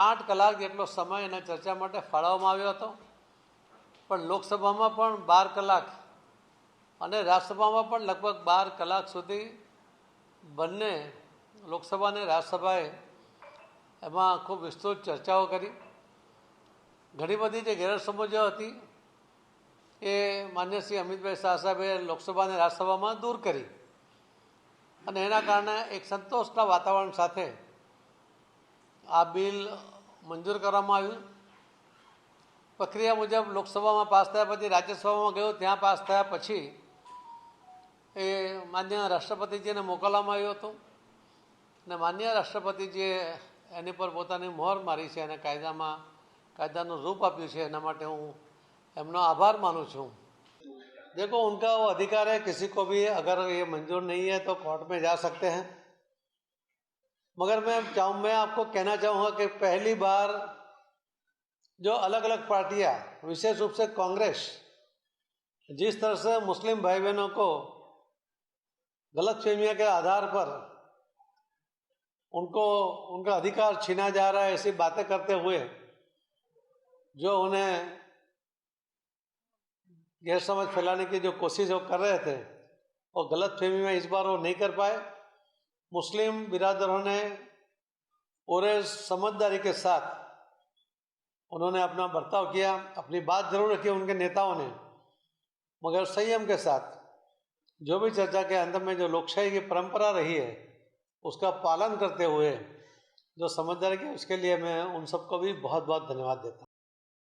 આઠ કલાક જેટલો સમય એના ચર્ચા માટે ફાળવવામાં આવ્યો હતો. પણ લોકસભામાં પણ બાર કલાક અને રાજ્યસભામાં પણ લગભગ બાર કલાક સુધી બંને લોકસભા અને રાજ્યસભાએ એમાં ખૂબ વિસ્તૃત ચર્ચાઓ કરી. ઘણી બધી જે ગેરસમજો હતી એ માન્ય શ્રી અમિતભાઈ શાહ સાહેબે લોકસભા અને રાજ્યસભામાં દૂર કરી. અને એના કારણે એક સંતોષના વાતાવરણ સાથે આ બિલ મંજૂર કરવામાં આવ્યું પ્રક્રિયા મુજબ લોકસભામાં પાસ થયા પછી રાજ્યસભામાં ગયું ત્યાં પાસ થયા પછી એ માન્ય રાષ્ટ્રપતિજીને મોકલવામાં આવ્યું હતું અને માન્ય રાષ્ટ્રપતિજીએ એની પર પોતાની મોહર મારી છે અને કાયદામાં કાયદાનું રૂપ આપ્યું છે એના માટે હું એમનો આભાર માનું છું देखो उनका वो अधिकार है किसी को भी अगर ये मंजूर नहीं है तो कोर्ट में जा सकते हैं मगर मैं चाहूँ, मैं आपको कहना चाहूँगा कि पहली बार जो अलग अलग पार्टियाँ, विशेष रूप से कांग्रेस, जिस तरह से मुस्लिम भाई बहनों को गलत फहमिया के आधार पर उनको, उनका अधिकार छीना जा रहा है, ऐसी बातें करते हुए, जो उन्हें गैर समझ फैलाने की जो कोशिश वो कर रहे थे, वो गलत फहमी में इस बार वो नहीं कर पाए। मुस्लिम बिरादरों ने पूरे समझदारी के साथ उन्होंने अपना बर्ताव किया, अपनी बात ज़रूर रखी उनके नेताओं ने, मगर संयम के साथ जो भी चर्चा के अंत में जो लोकशाही की परंपरा रही है, उसका पालन करते हुए जो समझदारी की, उसके लिए मैं उन सबको भी बहुत बहुत धन्यवाद देता हूँ।